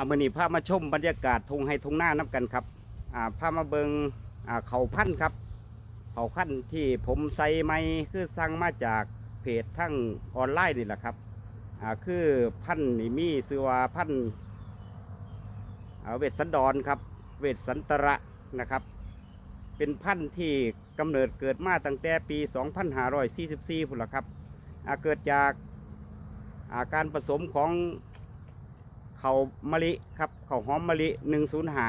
อามือนี้พามาชมบรรยากาศทงให้ทงหน้านับกันครับอ่าพามาเบิงอ่าเขาพันธ์ครับ เขาพันธ์ที่ผมใส่ไม้คือสั่งมาจากเพจทั้งออนไลน์นี่แหละครับอ่าคือพันธ์นี่มีชื่อว่าพันธ์เวสสันดรครับ เวสสันตระนะครับ เป็นพันธุ์ที่กำเนิดเกิดมาตั้งแต่ปี 2544พุ่นละครับอ่าเกิดจากอาการผสมของ เขามะลิครับเขาหอมมะลิหนึ่งศูนย์หา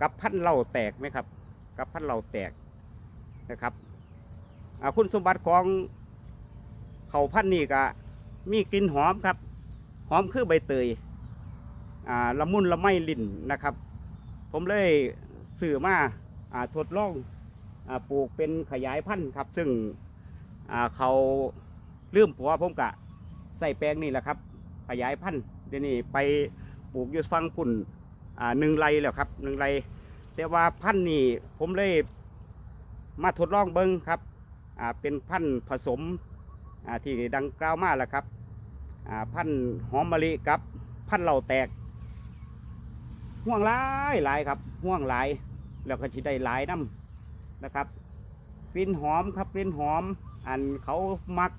กับพันธุ์เหล่าแตกไหมครับ กับพันธุ์เหล่าแตกนะครับคุณสมบัติของเขาพันธุ์นี้ก็มีกลิ่นหอมครับ หอมคือใบเตยอ่าละมุนละไมลิ่นนะครับ ผมเลยสื่อมาอ่าทดลองอปลูกเป็นขยายพันธุ์ครับ ซึ่งอ่าเขาลืมผัวผมกะใส่แปลงนี่แหละครับ ขยายพันธุ์ เดี๋ยวนี้ไปปลูกอยู่ฟังพุ่นอ่าหนึ่งไรแล้วครับหนึ่งไรแต่ว่าพันธุ์นี่ผมเลยมาทดลองเบิ้งครับอ่าเป็นพันธุ์ผสมอ่าที่ดังกล่าวมาแล้วครับอ่าพันธุ์หอมมะลิกับ พันธุ์เหล่าแตกห่วงหลายหลายครับห่วงหลายแล้วก็จะได้หลายน้ำนะครับกลิ่นหอมครับกลิ่นหอม อันเขามัก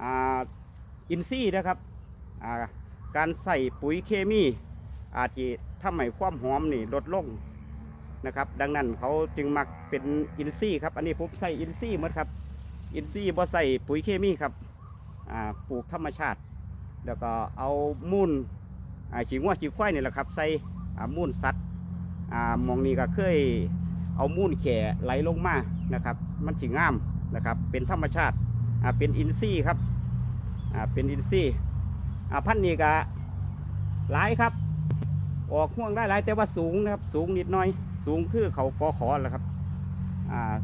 อ่าอินซี่นะครับอ่า การใส่ปุ๋ยเคมีอาจจะทำให้ความหอมนี่ลดลงนะครับ ดังนั้นเขาจึงมักเป็นอินทรีย์ครับ อันนี้ผมใส่อินทรีย์หมดครับ อินทรีย์บ่ใส่ปุ๋ยเคมีครับปลูกธรรมชาติ แล้วก็เอามูลขี้งัวขี้ควายนี่แหละครับ ใส่มูลสัตว์มองนี้ก็เคยเอามูลแข่ไหลลงมานะครับ มันสิงามนะครับ เป็นธรรมชาติเป็นอินทรีย์ครับเป็นอินทรีย์ อ่าพันธุ์นี้ก็หลายครับ ออกห่วงได้หลายแต่ว่าสูงนะครับ สูงนิดหน่อย สูงคือเขาฟอขอแหละครับอ่า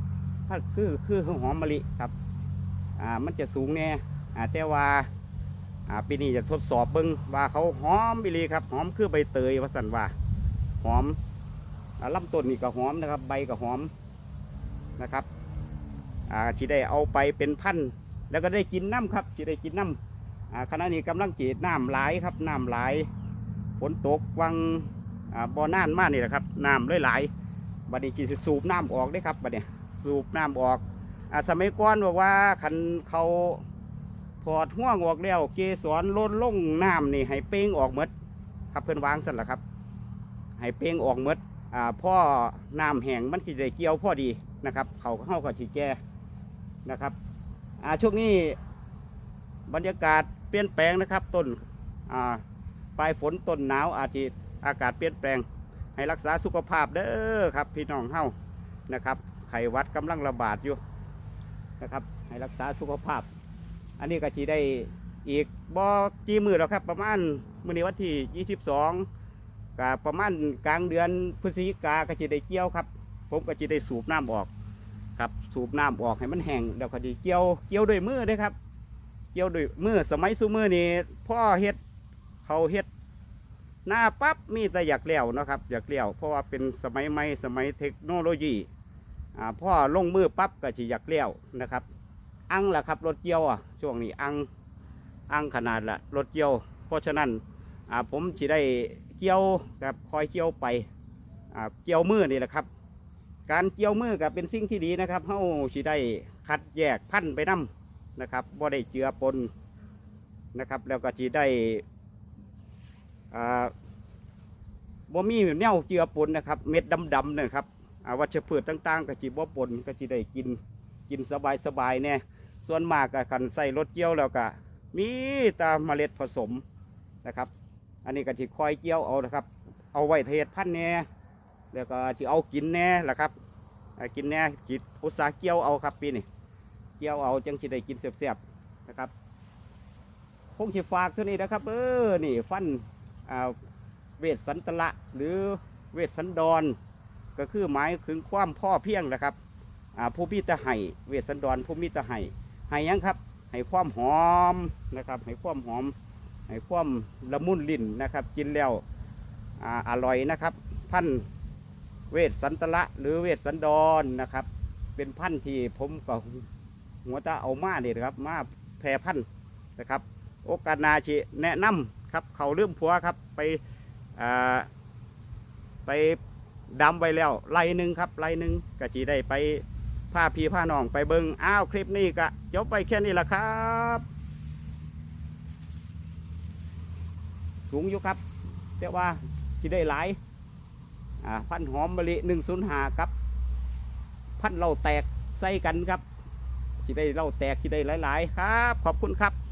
พันธุ์คือคือหอมมะลิครับอ่ามันจะสูงแน่อ่าแต่ว่าอ่าปีนี้จะทดสอบเบิ้งว่าเขาหอมบิลีครับ หอมคือใบเตยว่าสันว่าหอมอ่าลำต้นนี่ก็หอมนะครับ ใบก็หอมนะครับอ่าที่ได้เอาไปเป็นพันธุ์แล้วก็ได้กินน้ำครับที่ได้กินน้ำอ่า ขณะนี้กำลังจีดน้ำไหลครับน้ำไหลฝนตกวังอบ่อน่านมากนี่แหละครับน้ำเลยไหลบัดนี้จีสิสูบน้ำออกได้ครับบัดเนี้ยสูบน้ำออกอสมัยก่อนบอกว่าคันเขาถอดห่วงออกแล้วเกสรล้นลงน้ำนี่ให้เป้งออกหมดครับเพื่อนวางสั่นละครับ ให้เป้งออกหมดอ่าพ่อน้ำแห้งมันสิได้เกี่ยวพ่อดีนะครับ เขาเข้ากับชีแก่นะครับอ่าช่วงนี้บรรยากาศ เปลี่ยนแปลงนะครับต้นปลายฝนต้นหนาวอาจจะอากาศเปลี่ยนแปลง ให้รักษาสุขภาพเด้อครับ พี่น้องเฮานะครับ ไข้วัดกำลังระบาดอยู่นะครับ ให้รักษาสุขภาพ อันนี้ก็จีได้อีกบอจีมือแล้วครับ ประมาณมื้อนี้วันที่ 22ก็ประมาณกลางเดือนพฤศจิกาก็จีได้เกี่ยวครับ ผมก็จีได้สูบน้ำออกครับสูบน้ำออกให้มันแห้งแล้วก็จีเกี่ยวเกี่ยวด้วยมือด้อครับ กี่ยวด้วยมือสมัยซูมือนี่พ่อเฮ็ดเขาเฮ็ดหน้าปั๊บมีแต่อยากเลี้ยวนะครับอยากเลี้ยวเพราะว่าเป็นสมัยใหม่สมัยเทคโนโลยีอ่าพ่อลงมือปั๊บก็จะอยากเลี้ยวนะครับ อังล่ะครับรถเกี่ยวอะช่วงนี้อังอังขนาดละรถเกี่ยว เพราะฉะนั้นอ่าผมจะได้เกี่ยวกับคอยเกี่ยวไปอ่าเกี่ยวมือนี่แหละครับ การเกี่ยวมือกับเป็นสิ่งที่ดีนะครับเฮาสิได้คัดแยกพันธุ์ไปนํ นะครับบ่ได้เจือปนนะครับ แล้วก็จีได้อ่าบ่มีแนวเจือปนนะครับ เม็ดดำๆเนยครับวัชพืชต่างๆก็จีบ่ปนก็จีได้กินกินสบายๆเนี่ยส่วนมากก็คันใส่รถเกี่ยวแล้วก็มีตาเมล็ดผสมนะครับ อันนี้ก็จีคอยเกี่ยวเอานะครับ เอาไว้เทศพันธุ์เนี่ยแล้วก็จีเอากินแน่ละครับกินแน่จีอุตสาเกี่ยวเอาครับปีนี้ เกี่ยวเอาจังสิได้กินเสียบๆนะครับคงสิฝากเท่านี้นะครับ เออนี่ฟันอ่าเวทสันตละหรือเวทสันดร ก็คือหมายถึงความพ่อเพียงนะครับอ่าผู้มีตะไห้เวทสันดรผู้มีตะไห้ไห้ยังครับให้ความหอมนะครับให้ความหอมให้ความละมุนลิ้นนะครับ กินแล้วอ่าอร่อยนะครับพันเวทสันตละหรือเวทสันดรนะครับ เป็นพันที่ผมก็ หัวตาเอามาเนี่ยครับ มาแพร่พันธุ์นะครับ โอกาสนาชิแนะนำครับ เขาเริ่มผัวครับไปไปดำไว้แล้วไล่หนึ่งครับไล่หนึ่งก็จีได้ไปพาพี่พานองไปเบิงอ้าวคลิปนี้ก็จบไปแค่นี้ละครับ สูงอยู่ครับแต่ว่าจีได้หลายอ่าพันหอมมะลิหนึ่งศูนย์หาครับ พันเราแตกใส่กันครับ ที่ได้เล่าแตกที่ได้หลาย ๆ ครับ ขอบคุณครับ